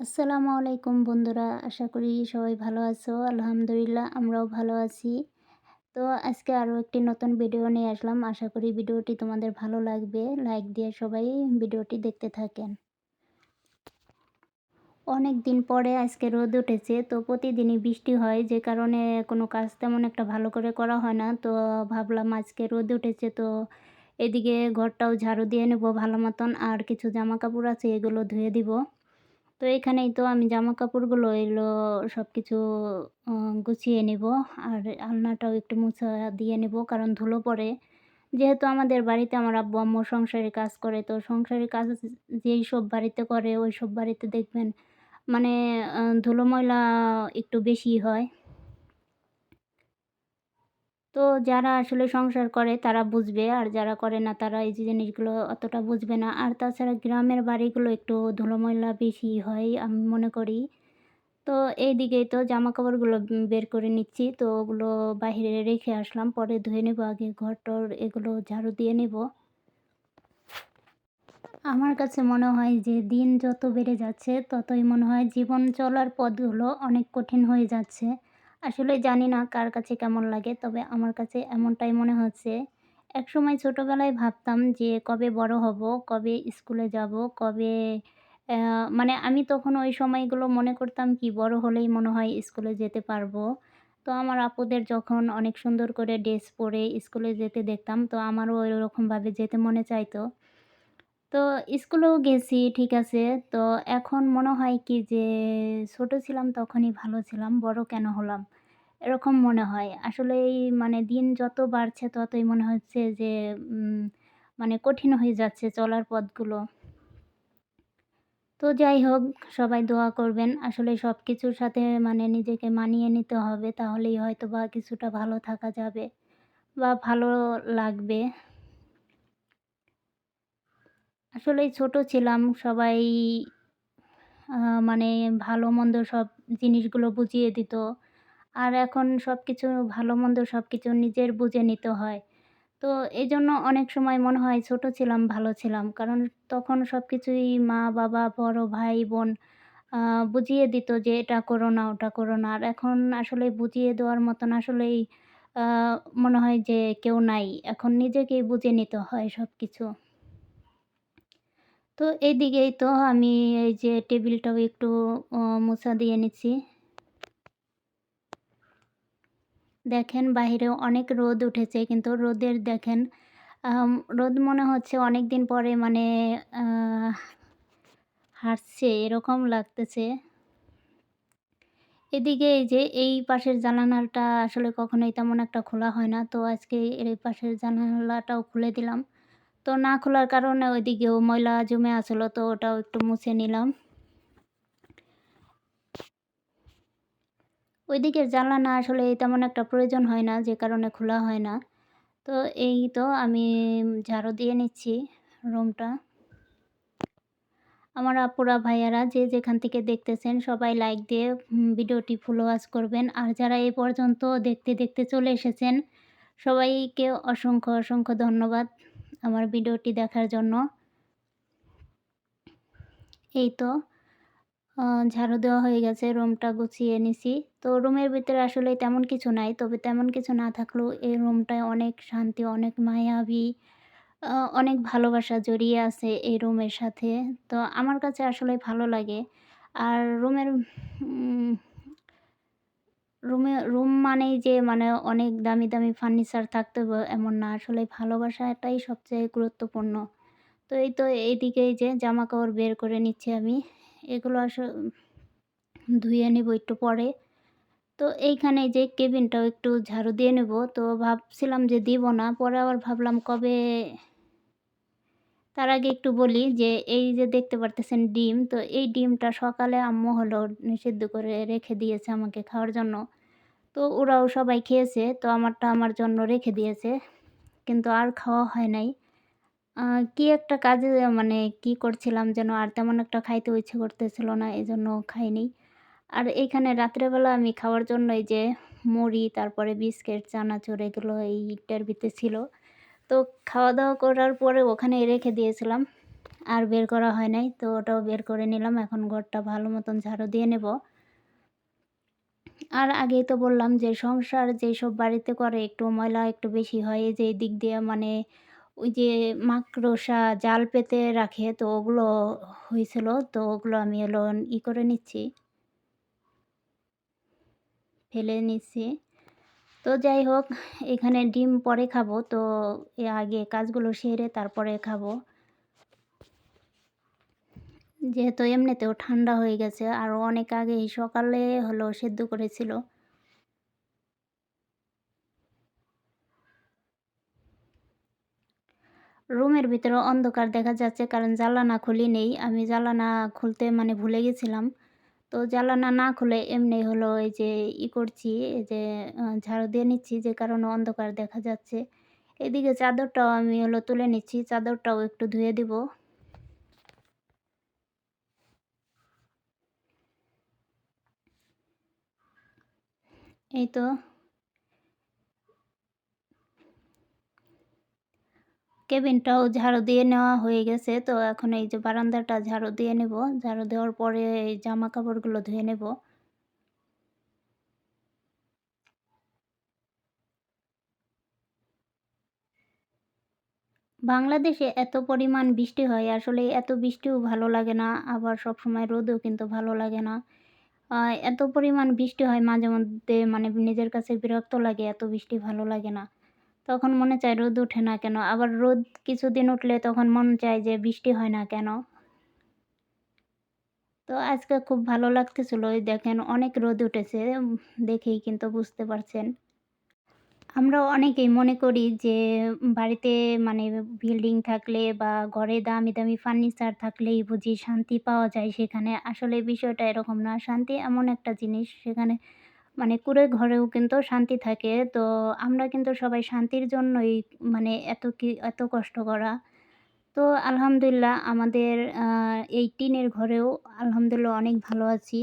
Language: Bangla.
আসসালামু আলাইকুম বন্ধুরা, আশা করি সবাই ভালো আছো। আলহামদুলিল্লাহ আমরাও ভালো আছি। তো আজকে আরও একটি নতুন ভিডিও নিয়ে আসলাম। আশা করি ভিডিওটি তোমাদের ভালো লাগবে। লাইক দিয়ে সবাই ভিডিওটি দেখতে থাকেন। অনেক দিন পরে আজকে রোদ উঠেছে, তো প্রতিদিনই বৃষ্টি হয়। যে কারণে কোনো কাজ তেমন একটা ভালো করে করা হয় না। তো ভাবলাম আজকে রোদ উঠেছে, তো এদিকে ঘরটাও ঝাড়ু দিয়ে নেব ভালো মতন। আর কিছু জামা কাপড় আছে, এগুলো ধুয়ে দিব। তো এখানেই তো আমি জামা কাপড়গুলো এলো সব কিছু গুছিয়ে নেব। আর আলনাটাও একটু মুছা দিয়ে নেব, কারণ ধুলো পড়ে। যেহেতু আমাদের বাড়িতে আমার আব্বু আম্মু সংসারের কাজ করে, তো সংসারের কাজ যেই সব বাড়িতে করে, ওই সব বাড়িতে দেখবেন মানে ধুলো ময়লা একটু বেশি হয়। তো যারা আসলে সংসার করে তারা বুঝবে, আর যারা করে না তারা এই জিনিসগুলো অতটা বুঝবে না। আর তাছাড়া গ্রামের বাড়িগুলো একটু ধুলোময়লা বেশি হয় আমি মনে করি। তো এই দিকেই তো জামা কাপড়গুলো বের করে নিচ্ছি, তো ওগুলো বাহিরে রেখে আসলাম, পরে ধুয়ে নেব, আগে ঘর টর এগুলো ঝাড়ু দিয়ে নেব। আমার কাছে মনে হয় যে দিন যত বেড়ে যাচ্ছে, ততই মনে হয় জীবন চলার পথগুলো অনেক কঠিন হয়ে যাচ্ছে। আসলে জানি না কার কাছে কেমন লাগে, তবে আমার কাছে এমনটাই মনে হচ্ছে। একসময় ছোটোবেলায় ভাবতাম যে কবে বড় হব, কবে স্কুলে যাব, কবে মানে আমি তখন ওই সময়গুলো মনে করতাম কি বড় হলেই মনে হয় স্কুলে যেতে পারব। তো আমার আপুদের যখন অনেক সুন্দর করে ড্রেস পরে স্কুলে যেতে দেখতাম, তো আমারও ওই রকমভাবে যেতে মনে চাইতো। তো স্কুলেও গেছি, ঠিক আছে। তো এখন মনে হয় কি যে, ছোট ছিলাম তখনই ভালো ছিলাম, বড় কেন হলাম? এরকম মনে হয়। আসলে মানে দিন যত বাড়ছে, ততই মনে হচ্ছে যে মানে কঠিন হয়ে যাচ্ছে চলার পথগুলো। তো যাই হোক, সবাই দোয়া করবেন। আসলে সব কিছুর সাথে মানে নিজেকে মানিয়ে নিতে হবে, তাহলেই হয়তো বা কিছুটা ভালো থাকা যাবে বা ভালো লাগবে। আসলে ছোট ছিলাম, সবাই মানে ভালো মন্দ সব জিনিসগুলো বুঝিয়ে দিত। আর এখন সব কিছু ভালো মন্দ সব কিছু নিজের বুঝে নিতে হয়। তো এই জন্য অনেক সময় মনে হয় ছোট ছিলাম, ভালো ছিলাম। কারণ তখন সব কিছুই মা, বাবা, বড় ভাই, বোন বুঝিয়ে দিত যে এটা করো না, ওটা করো না। আর এখন আসলে বুঝিয়ে দেওয়ার মতন আসলেই মনে হয় যে কেউ নাই। এখন নিজেকেই বুঝে নিতে হয় সব কিছু তো এইদিকেই তো আমি এই যে টেবিলটাও একটু মোছা দিয়ে নিচ্ছি। দেখেন বাহিরেও অনেক রোদ উঠেছে, কিন্তু রোদের দেখেন রোদ মনে হচ্ছে অনেক দিন পরে মানে হাসছে এরকম লাগতেছে। এদিকে এই যে এই পাশের জানালাটা আসলে কখনোই তেমন একটা খোলা হয় না, তো আজকে এই পাশের জানালাটাও খুলে দিলাম। তো না খোলার কারণে ওইদিকেও ময়লা জমে আসলো, তো ওটাও একটু মুছে নিলাম। ওইদিকের জানলা আসলে তেমন একটা প্রয়োজন হয় না, যে কারণে খোলা হয় না। তো এই তো আমি ঝাড়ু দিয়ে নিচ্ছি রুমটা। আমার আপুরা ভাইয়ারা যে যেখান থেকে দেখতেছেন, সবাই লাইক দিয়ে ভিডিওটি ফুল করবেন। আর যারা এই পর্যন্ত দেখতে দেখতে চলে এসেছেন, সবাইকে অসংখ্য অসংখ্য ধন্যবাদ। আমার ভিডিওটি দেখার জন্য। এই তো ঝাড়ু দেওয়া হয়ে গেছে, রুমটা গুছিয়ে নিছি। তো রুমের ভিতরে আসলে তেমন কিছু নাই, তবে তেমন কিছু না থাকলেও এই রুমটায় অনেক শান্তি, অনেক মায়াবী অনেক ভালোবাসা জড়িয়ে আছে এই রুমের সাথে। তো আমার কাছে আসলে ভালো লাগে। আর রুমের রুমে, রুম মানেই যে মানে অনেক দামি দামি ফার্নিচার থাকতে এমন না। আসলে ভালোবাসাটাই সবচেয়ে গুরুত্বপূর্ণ। তো এই তো এইদিকেই যে জামা কাপড় বের করে নিচ্ছি আমি। এগুলো আসলে ধুয়ে নেব একটু পরে। তো এইখানে যে কেবিনটাও একটু ঝাড়ু দিয়ে নেব। তো ভাবছিলাম যে দিব না, পরে আবার ভাবলাম কবে তার আগে একটু বলি যে এই যে দেখতে পারতেছেন ডিম, তো এই ডিমটা সকালে আম্মু হলো নিষিদ্ধ করে রেখে দিয়েছে আমাকে খাওয়ার জন্য। তো ওরাও সবাই খেয়েছে, তো আমারটা আমার জন্য রেখে দিয়েছে। কিন্তু আর খাওয়া হয় নাই। কি একটা কাজে মানে কি করছিলাম যেন আর তেমন একটা খাইতে ইচ্ছে করতেছিল না এই জন্য খাইনি। আর এইখানে রাত্রেবেলা আমি খাওয়ার জন্য এই যে মুড়ি, তারপরে বিস্কিট, চানাচুর এগুলো এইটার ভিতরে ছিল। তো খাওয়া দাওয়া করার পরে ওখানে রেখে দিয়েছিলাম। আর বের করা হয় নাই, তো ওটাও বের করে নিলাম। এখন ঘরটা ভালো মতন ঝাড়ু দিয়ে নেব। আর আগেই তো বললাম যে সংসার যেসব বাড়িতে করে একটু ময়লা একটু বেশি হয় যে দিক দিয়ে মানে ওই যে মাকড়সা জাল পেতে রাখে, তো ওগুলো হয়েছিল, তো ওগুলো আমি হলো ই করে নিচ্ছি। ফেলে নিচ্ছি। তো যাই হোক, এখানে ডিম পরে খাব, তো আগে কাজগুলো সেরে তারপরে খাব। যেহেতু এমনিতেও ঠান্ডা হয়ে গেছে, আর অনেক আগেই সকালে হলো সেদ্ধ করেছিল। রুমের ভিতরে অন্ধকার দেখা যাচ্ছে, কারণ জ্বালানা খুলি নেই। আমি জ্বালানা খুলতে মানে ভুলে গেছিলাম। তো জ্বালানা না খুলে এমনি হলো এই যে ই করছি, এই যে ঝাড়ু দিয়ে নিচ্ছি, যে কারণে অন্ধকার দেখা যাচ্ছে। এদিকে চাদরটাও আমি হলো তুলে নিচ্ছি, চাদরটাও একটু ধুয়ে দিব। এই তো। কেবিনটাও ঝাড়ু দিয়ে নেওয়া হয়ে গেছে, তো এখন এই যে বারান্দাটা ঝাড়ু দিয়ে নেব। ঝাড়ু দেওয়ার পরে এই জামা কাপড়গুলো ধুয়ে নেব। বাংলাদেশে এত পরিমাণ বৃষ্টি হয়, আসলে এত বৃষ্টিও ভালো লাগে না। আবার সব সময় রোদও কিন্তু ভালো লাগে না। এত পরিমাণ বৃষ্টি হয় মাঝে মধ্যে মানে নিজের কাছে বিরক্ত লাগে, এত বৃষ্টি ভালো লাগে না। তখন মনে চায় রোদ ওঠে না কেন, আবার রোদ কিছুদিন উঠলে তখন মন চায় যে বৃষ্টি হয় না কেন। তো আজকে খুব ভালো লাগতেছিল, ওই দেখেন অনেক রোদ উঠেছে, দেখেই কিন্তু বুঝতে পারছেন। আমরা অনেকেই মনে করি যে, বাড়িতে মানে বিল্ডিং থাকলে বা ঘরে দামি দামি ফার্নিচার থাকলেই বুঝি শান্তি পাওয়া যায় সেখানে। আসলে বিষয়টা এরকম না। শান্তি এমন একটা জিনিস সেখানে মানে কুড়ে ঘরেও কিন্তু শান্তি থাকে। তো আমরা কিন্তু সবাই শান্তির জন্যই মানে এত কি, এত কষ্ট করা। তো আলহামদুলিল্লাহ আমাদের এই টিনের ঘরেও আলহামদুলিল্লাহ অনেক ভালো আছি।